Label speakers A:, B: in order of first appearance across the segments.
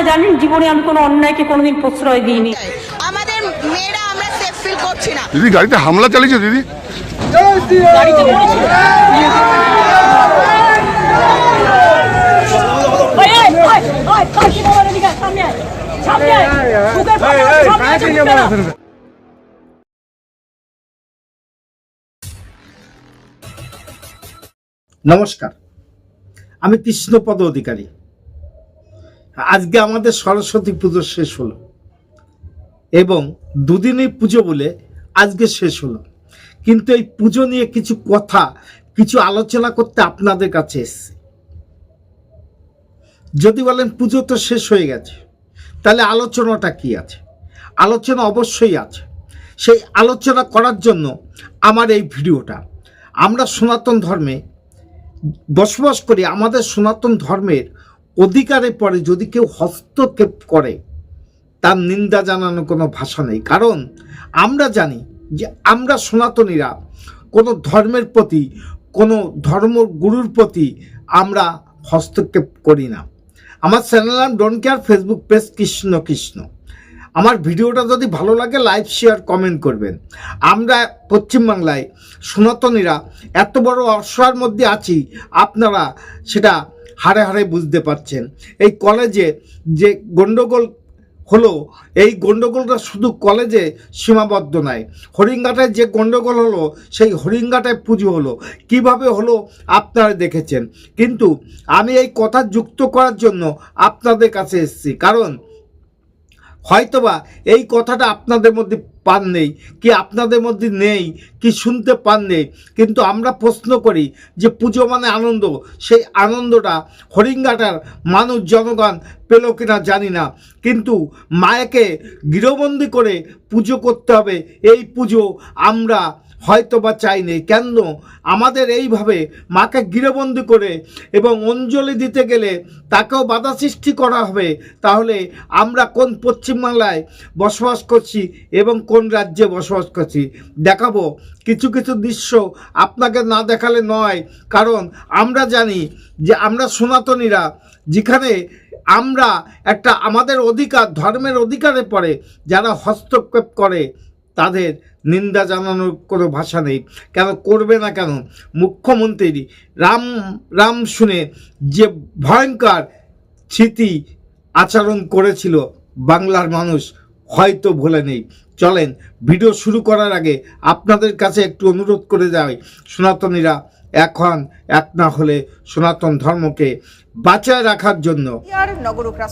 A: আপনারা জানেন জীবনে আমি কোনো অন্যায়কে কোনোদিন প্রশ্রয় দিইনি।
B: আমাদের মেয়েরা আমরা সেফ ফিল করছি না।
C: দিদি গাড়িতে হামলা চালিয়েছে দিদি?
A: গাড়িতে সামনে সামনে।
D: নমস্কার আমি কৃষ্ণপদ অধিকারী। আজকে আমাদের সরস্বতী পুজো শেষ হলো। এবং দুদিনই পুজো বলে আজকে শেষ হলো। কিন্তু এই পুজো নিয়ে কিছু কথা, কিছু আলোচনা করতে আপনাদের কাছে এসছে। যদি বলেন পুজো তো শেষ হয়ে গেছে, তাহলে আলোচনাটা কি আছে? আলোচনা অবশ্যই আছে। সেই আলোচনা করার জন্য আমার এই ভিডিওটা। আমরা সনাতন ধর্মে বসবাস করি, আমাদের সনাতন ধর্মের অধিকারে পড়ে, যদি কেউ হস্তক্ষেপ করে, তার নিন্দা জানানোর কোনো ভাষা নেই। কারণ আমরা জানি যে আমরা সনাতনীরা, কোনো ধর্মের প্রতি, কোনো ধর্মগুরুর প্রতি আমরা হস্তক্ষেপ করি না। আমার চ্যানেল নাম don't care, Facebook page Krishna Krishna. আমার ভিডিওটা যদি ভালো লাগে, লাইক, শেয়ার, কমেন্ট করবেন। আমরা পশ্চিমবাংলায় সনাতনীরা, এত বড় অসহায়ের মধ্যে আছি, আপনারা সেটা হারে হারে বুঝতে পারছেন। এই কলেজে যে গণ্ডগোল হলো, এই গণ্ডগোলটা শুধু কলেজে সীমাবদ্ধ নয়, হরিঙ্গাটায় যে গণ্ডগোল হলো, সেই হরিঙ্গাটায় পুজো হলো। কীভাবে হলো, আপনারা দেখেছেন। কিন্তু আমি এই কথা যুক্ত করার জন্য আপনাদের কাছে এসেছি। কারণ হয়তোবা এই কথাটা আপনাদের মধ্যে পান নেই, কি আপনাদের মধ্যে নেই, কি শুনতে পান নেই। কিন্তু আমরা প্রশ্ন করি যে পুজো মানে আনন্দ, সেই আনন্দটা হরিঙ্গাটার মানুষ, জনগণ পেল কিনা জানি না। কিন্তু মায়াকে গৃহবন্দী করে পুজো করতে হবে, এই পুজো আমরা হয়তো বা চাইনি কেন? আমাদের এইভাবে মাকে গৃহবন্দী করে এবং অঞ্জলি দিতে গেলে তাকেও বাধা সৃষ্টি করা হবে, তাহলে আমরা কোন পশ্চিমবাংলায় বসবাস করছি এবং কোন রাজ্যে বসবাস করছি? দেখাবো। কিছু কিছু দৃশ্য আপনাকে না দেখালে নয়, কারণ আমরা জানি যে আমরা সনাতনীরা, যেখানে আমরা একটা আমাদের অধিকার, ধর্মের অধিকারে পড়ে, যারা হস্তক্ষেপ করে। তাদের নিন্দা জানানোর কোনো ভাষা নেই। কেন? করবে না কেন? মুখ্যমন্ত্রী রাম রাম শুনে যে ভয়ঙ্কর স্মৃতি আচরণ করেছিল বাংলার মানুষ, হয়তো ভুলে নেই। চলেন, ভিডিও শুরু করার আগে আপনাদের কাছে একটু অনুরোধ করে যায় সনাতনীরা এখন এক না হলে সনাতন ধর্মকে বাঁচায় রাখার জন্য।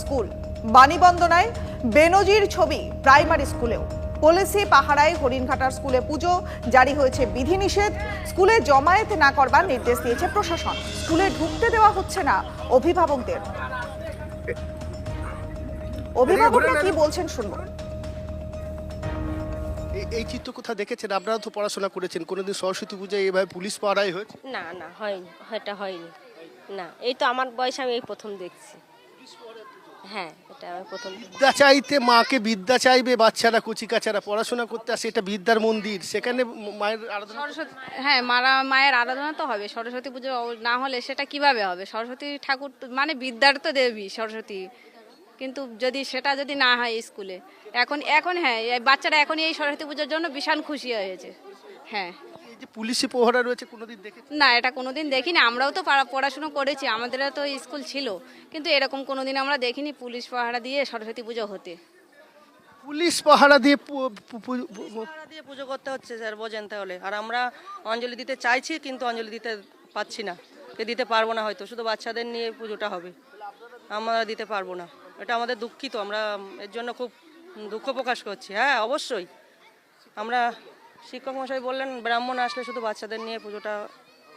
B: স্কুল, বাণীবন্দনায় বেনজির ছবি প্রাইমারি স্কুলেও। পুলিশি পাহারায় হরিণঘাটার স্কুলে পুজো জারি হয়েছে বিধিনিষেধ। স্কুলে জমায়েত না করবার নির্দেশ দিয়েছে প্রশাসন। স্কুলে ঢুকতে দেওয়া হচ্ছে না অভিভাবকদের। অভিভাবকরা কি বলছেন শুনব।
E: এই- এই চিত্র কোথাও দেখেছেন? আপনারা তো পড়াশোনা করেছেন। কোনোদিন সরস্বতী পূজায় এভাবে পুলিশ পাড়াই হয়েছে?
F: না না হয়নি এটা হয়নি। না এই তো আমার বয়সে আমি এই প্রথম দেখছি। হ্যাঁ এটা আমি প্রথম
E: বিদ্যা চাইতে মাকে বিদ্যা চাইবে বাচ্চারা কচি কাচারা পড়াশোনা করতে আসে এটা বিদ্যার মন্দির। সেখানে মায়ের আরাধনা
G: সরস্বতী হ্যাঁ মারা মায়ের আরাধনা তো হবে সরস্বতী পুজো না হলে সেটা কীভাবে হবে? সরস্বতী ঠাকুর তো- মানে বিদ্যার তো দেবী সরস্বতী। কিন্তু যদি সেটা যদি না হয় স্কুলে এখন এখন হ্যাঁ এই বাচ্চারা এখন এই সরস্বতী পুজোর জন্য ভীষণ খুশি হয়েছে। হ্যাঁ।
E: যে পুলিশি প্রহরা রয়েছে কোনোদিন দেখে
G: না এটা কোনোদিন দেখিনি। আমরাও তো পাড়া- পড়াশুনো করেছি আমাদেরও তো স্কুল ছিল। কিন্তু এরকম কোনোদিন আমরা দেখিনি পুলিশ পাহারা দিয়ে সরস্বতী পুজো হতে।
E: পুলিশ পাহারা দিয়ে পু- পু- পু- পু-
H: টাকা দিয়ে পুজো করতে হচ্ছে স্যার বোঝেন তাহলে। আর আমরা অঞ্জলি দিতে চাইছি কিন্তু অঞ্জলি দিতে পাচ্ছি না। দিতে পারব না হয়তো শুধু বাচ্চাদের নিয়ে পুজোটা হবে। আমরা দিতে পারব না। এটা আমাদের দুঃখিত আমরা এর জন্য খুব দুঃখ প্রকাশ করছি। হ্যাঁ অবশ্যই। আমরা শিক্ষক মশাই বললেন ব্রাহ্মণ আসলে শুধু বাচ্চাদের নিয়ে পুজোটা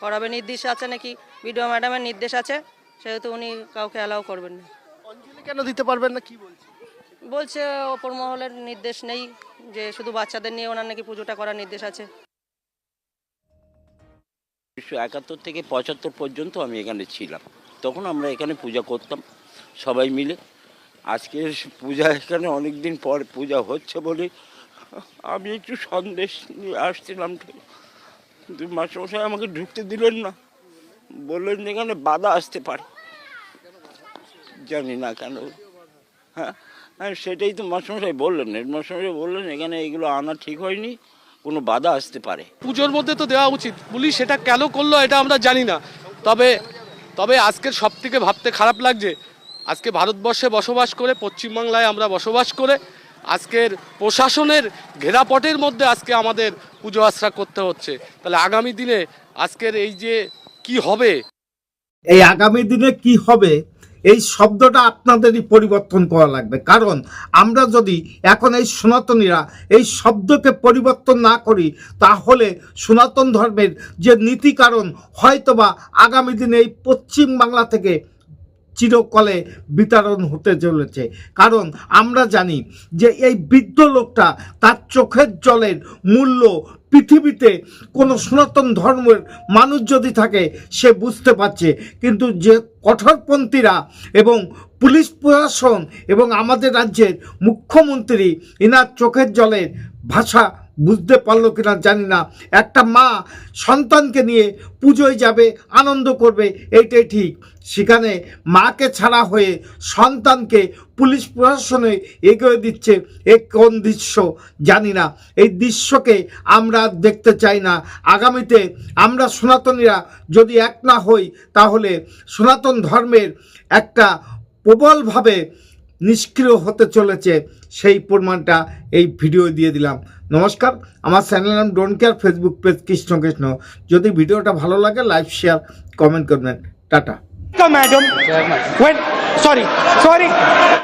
H: করাবে। নির্দেশ আছে নাকি? বিডিও ম্যাডামের নির্দেশ আছে সেহেতু উনি কাউকে অ্যালাউ করবেন না।
E: অঞ্জলি কেন দিতে পারবেন না? কি বলছে?
H: বলছে ওপর মহলের নির্দেশ নেই যে শুধু বাচ্চাদের নিয়ে ওনার নাকি পুজোটা করার নির্দেশ আছে।
I: উনিশশো একাত্তর থেকে পঁচাত্তর পর্যন্ত আমি এখানে ছিলাম। তখন আমরা এখানে পূজা করতাম সবাই মিলে। আজকে পূজা এখানে অনেক দিন পর পূজা হচ্ছে বলে আমি একটু সন্দেশ নিয়ে আসছিলাম কিন্তু মাস্টারমশাই আমাকে ঢুকতে দিলেন না। বললেন এখানে বাধা আসতে পারে। জানি না কেন। হ্যাঁ হ্যাঁ, সেটাই তো মাস্টারমশাই বললেন। হেডমাস্টারমশাই বললেন এখানে এগুলো আনা ঠিক হয়নি। কোনো বাধা আসতে পারে।
C: পুজোর মধ্যে তো দেওয়া উচিত। পুলিশ সেটা কেন করল এটা আমরা জানি না। তবে তবে আজকের সব থেকে ভাবতে খারাপ লাগছে আজকে ভারতবর্ষে বসবাস করে পশ্চিমবাংলায় আমরা বসবাস করে আজকের প্রশাসনের ঘেরাপটের মধ্যে আজকে আমাদের পুজো আশ্রা করতে হচ্ছে। তাহলে আগামী দিনে আজকের এই যে কি হবে?
D: এই আগামী দিনে কি হবে, এই শব্দটা আপনাদেরই পরিবর্তন করা লাগবে। কারণ আমরা যদি এখন এই সনাতনীরা এই শব্দকে পরিবর্তন না করি, তাহলে সনাতন ধর্মের যে নীতি কারণ হয়তোবা আগামী দিনে এই পশ্চিম বাংলা থেকে চিরকলে বিতরণ হতে চলেছে। কারণ আমরা জানি যে এই বৃদ্ধ লোকটা তার চোখের জলের মূল্য পৃথিবীতে কোনো সনাতন ধর্মের মানুষ যদি থাকে, সে বুঝতে পারছে। কিন্তু যে কঠোরপন্থীরা এবং পুলিশ প্রশাসন এবং আমাদের রাজ্যের মুখ্যমন্ত্রী এনার চোখের জলের ভাষা বুঝতে পারল কিনা জানি না। একটা মা সন্তানকে নিয়ে পুজোয় যাবে, আনন্দ করবে, এইটাই ঠিক। সেখানে মাকে ছাড়া হয়ে সন্তানকে পুলিশ প্রশাসনে এগিয়ে দিচ্ছে এ কোন দৃশ্য জানি না। এই দৃশ্যকে আমরা দেখতে চাই না। আগামীতে আমরা সনাতনীরা যদি এক না হই, তাহলে সনাতন ধর্মের একটা প্রবলভাবে নিষ্ক্রিয় হতে চলেছে সেই প্রমাণটা এই ভিডিও দিয়ে দিলাম। নমস্কার আমার চ্যানেল নাম don't care Facebook page Krishna Krishna. যদি ভিডিওটা ভালো লাগে লাইক শেয়ার কমেন্ট করবেন। Tata.
A: Madam sorry sorry Sorry.